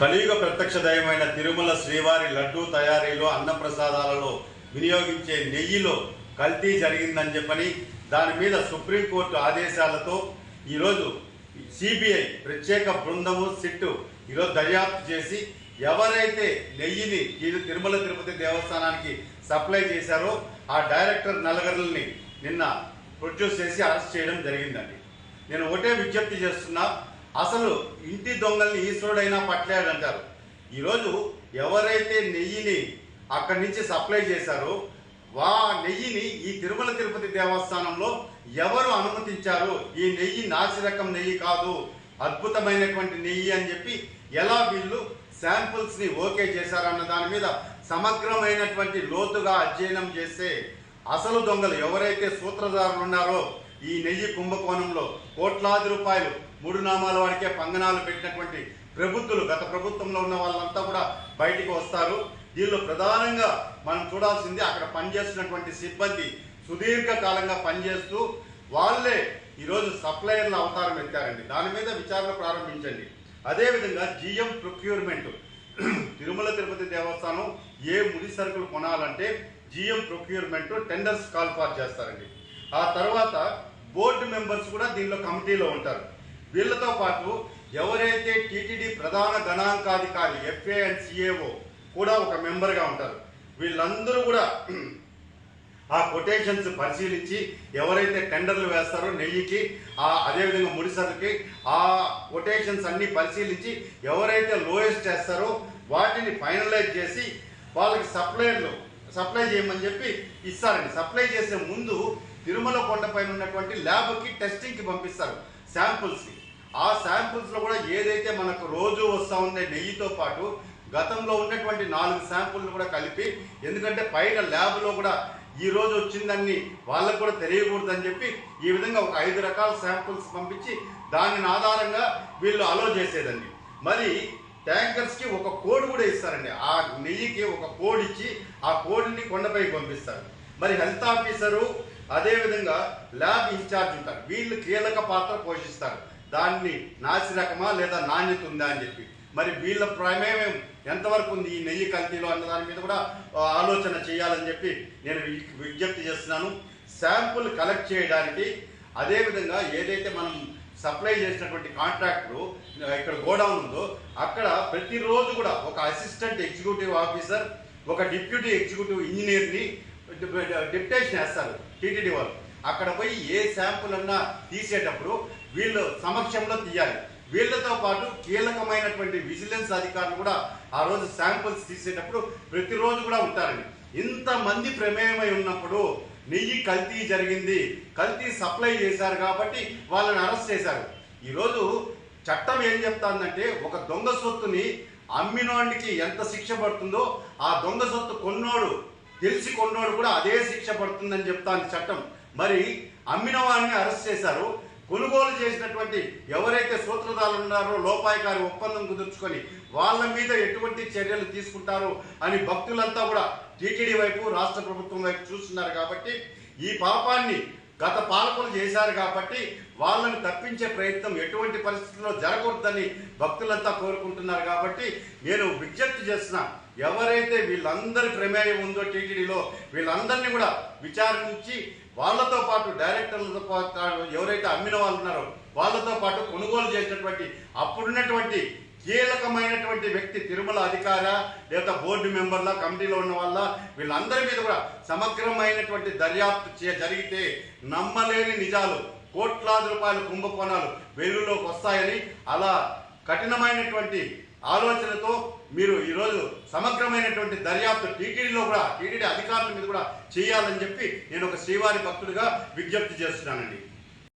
కలియుగ ప్రత్యక్ష దయమైన తిరుమల శ్రీవారి లడ్డూ తయారీలో అన్నప్రసాదాలలో వినియోగించే నెయ్యిలో కల్తీ జరిగిందని చెప్పని దాని మీద సుప్రీంకోర్టు ఆదేశాలతో ఈరోజు సిబిఐ ప్రత్యేక బృందము సిట్టు ఈరోజు దర్యాప్తు చేసి ఎవరైతే నెయ్యిని ఇది తిరుమల తిరుపతి దేవస్థానానికి సప్లై చేశారో ఆ డైరెక్టర్ నలుగురిని నిన్న ప్రొడ్యూస్ చేసి అరెస్ట్ చేయడం జరిగిందండి. నేను ఒకటే విజ్ఞప్తి చేస్తున్నా అసలు ఇంటి దొంగల్ని ఈశ్వరుడైనా పట్టలేడంటారు. ఈరోజు ఎవరైతే నెయ్యిని అక్కడి నుంచి సప్లై చేశారో వా నెయ్యిని ఈ తిరుమల తిరుపతి దేవస్థానంలో ఎవరు అనుమతించారు? ఈ నెయ్యి నాసిరకం నెయ్యి కాదు అద్భుతమైనటువంటి నెయ్యి అని చెప్పి ఎలా వీళ్ళు శాంపుల్స్ని ఓకే చేశారన్న దాని మీద సమగ్రమైనటువంటి లోతుగా అధ్యయనం చేస్తే అసలు దొంగలు ఎవరైతే సూత్రధారులు ఉన్నారో ఈ నెయ్యి కుంభకోణంలో కోట్లాది రూపాయలు మూడు నామాల వాడికే పంగనాలు పెట్టినటువంటి ప్రభుత్వులు గత ప్రభుత్వంలో ఉన్న వాళ్ళంతా కూడా బయటికి వస్తారు. దీనిలో ప్రధానంగా మనం చూడాల్సింది అక్కడ పనిచేస్తున్నటువంటి సిబ్బంది సుదీర్ఘకాలంగా పనిచేస్తూ వాళ్ళే ఈరోజు సప్లయర్ల అవతారం ఎత్తారండి. దాని మీద విచారణ ప్రారంభించండి. అదేవిధంగా జిఎం ప్రొక్యూర్మెంట్. తిరుమల తిరుపతి దేవస్థానం ఏ ముడి సరుకులు కొనాలంటే GM procurement tenders call for చేస్తారండి. ఆ తర్వాత బోర్డు మెంబర్స్ కూడా దీనిలో కమిటీలో ఉంటారు. వీళ్ళతో పాటు ఎవరైతే టీటీడీ ప్రధాన గణాంకాధికారి ఎఫ్ఏ అండ్ సిఏఓ కూడా ఒక మెంబర్గా ఉంటారు వీళ్ళందరూ కూడా ఆ కొటేషన్స్ పరిశీలించి ఎవరైతే టెండర్లు వేస్తారో నెయ్యికి ఆ అదేవిధంగా ముడిసరుకి ఆ కొటేషన్స్ అన్ని పరిశీలించి ఎవరైతే లోయెస్ట్ చేస్తారో వాటిని ఫైనలైజ్ చేసి వాళ్ళకి సప్లయర్లు సప్లై చేయమని చెప్పి ఇస్తారండి. సప్లై చేసే ముందు తిరుమల కొండపైన ఉన్నటువంటి ల్యాబ్కి టెస్టింగ్కి పంపిస్తారు శాంపుల్స్కి. ఆ శాంపుల్స్లో కూడా ఏదైతే మనకు రోజు వస్తూ ఉండే నెయ్యితో పాటు గతంలో ఉన్నటువంటి నాలుగు శాంపుల్ని కూడా కలిపి ఎందుకంటే పైన ల్యాబ్లో కూడా ఈ రోజు వచ్చిందని వాళ్ళకు కూడా తెలియకూడదని చెప్పి ఈ విధంగా ఒక ఐదు రకాల శాంపుల్స్ పంపించి దానిని ఆధారంగా వీళ్ళు అలో చేసేదండి. మరి ట్యాంకర్స్కి ఒక కోడ్ కూడా ఇస్తారండి. ఆ నెయ్యికి ఒక కోడ్ ఇచ్చి ఆ కోడ్ని కొండపైకి పంపిస్తారు. మరి హెల్త్ ఆఫీసరు అదేవిధంగా ల్యాబ్ ఇన్ఛార్జ్ ఉంటారు. వీళ్ళు కీలక పాత్ర పోషిస్తారు. దాన్ని నాసి రకమా లేదా నాణ్యత ఉందా అని చెప్పి. మరి వీళ్ళ ప్రమేయం ఎంతవరకు ఉంది? ఈ నెయ్యి కల్తీలో అన్న దాని మీద కూడా ఆలోచన చేయాలని చెప్పి నేను విజ్ఞప్తి చేస్తున్నాను. శాంపుల్ కలెక్ట్ చేయడానికి అదేవిధంగా ఏదైతే మనం సప్లై చేసినటువంటి కాంట్రాక్టర్ ఇక్కడ గోడౌన్ ఉందో అక్కడ ప్రతిరోజు కూడా ఒక అసిస్టెంట్ ఎగ్జిక్యూటివ్ ఆఫీసర్ ఒక డిప్యూటీ ఎగ్జిక్యూటివ్ ఇంజనీర్ని డిప్టేషన్ వేస్తారు టీటీడీ వాళ్ళు. అక్కడ పోయి ఏ శాంపుల్ అన్నా తీసేటప్పుడు వీళ్ళు సమక్షంలో తీయాలి. వీళ్ళతో పాటు కీలకమైనటువంటి విజిలెన్స్ అధికారులు కూడా ఆ రోజు శాంపుల్స్ తీసేటప్పుడు ప్రతిరోజు కూడా ఉంటారండి. ఇంతమంది ప్రమేయమై ఉన్నప్పుడు నెయ్యి కల్తీ జరిగింది. కల్తీ సప్లై చేశారు కాబట్టి వాళ్ళని అరెస్ట్ చేశారు. ఈరోజు చట్టం ఏం చెప్తాందంటే ఒక దొంగ సొత్తుని అమ్మినోడికి ఎంత శిక్ష పడుతుందో ఆ దొంగ సొత్తు కొన్నోడు తెలిసి కొన్నోడు కూడా అదే శిక్ష పడుతుందని చెప్తాను చట్టం. మరి అమ్మిన వాడిని అరెస్ట్ చేశారు. కొనుగోలు చేసినటువంటి ఎవరైతే సూత్రధారులు ఉన్నారో లోపాయకారి ఒప్పందం కుదుర్చుకొని వాళ్ళ మీద ఎటువంటి చర్యలు తీసుకుంటారో అని భక్తులంతా కూడా టీటీడీ వైపు రాష్ట్ర ప్రభుత్వం వైపు చూస్తున్నారు కాబట్టి ఈ పాపాన్ని గత పాలకులు చేశారు కాబట్టి వాళ్ళని తప్పించే ప్రయత్నం ఎటువంటి పరిస్థితుల్లో జరగకూడదని భక్తులంతా కోరుకుంటున్నారు కాబట్టి నేను విజ్ఞప్తి చేస్తున్నా. ఎవరైతే వీళ్ళందరి ప్రమేయం ఉందో టీటీడీలో వీళ్ళందరినీ కూడా విచారించి వాళ్ళతో పాటు డైరెక్టర్లతో పాటు ఎవరైతే అమ్మిన వాళ్ళు ఉన్నారో వాళ్ళతో పాటు కొనుగోలు చేసినటువంటి అప్పుడున్నటువంటి కీలకమైనటువంటి వ్యక్తి తిరుమల అధికార లేదా బోర్డు మెంబర్ల కమిటీలో ఉన్న వాళ్ళ వీళ్ళందరి మీద కూడా సమగ్రమైనటువంటి దర్యాప్తు చే జరిగితే నమ్మలేని నిజాలు కోట్లాది రూపాయల కుంభకోణాలు వెలుగులోకి వస్తాయని అలా కఠినమైనటువంటి ఆలోచనతో మీరు ఈరోజు సమగ్రమైనటువంటి దర్యాప్తు టీటీడీలో కూడా టీటీడీ అధికారుల మీద కూడా చేయాలని చెప్పి నేను ఒక శ్రీవారి భక్తుడిగా విజ్ఞప్తి చేస్తున్నానండి.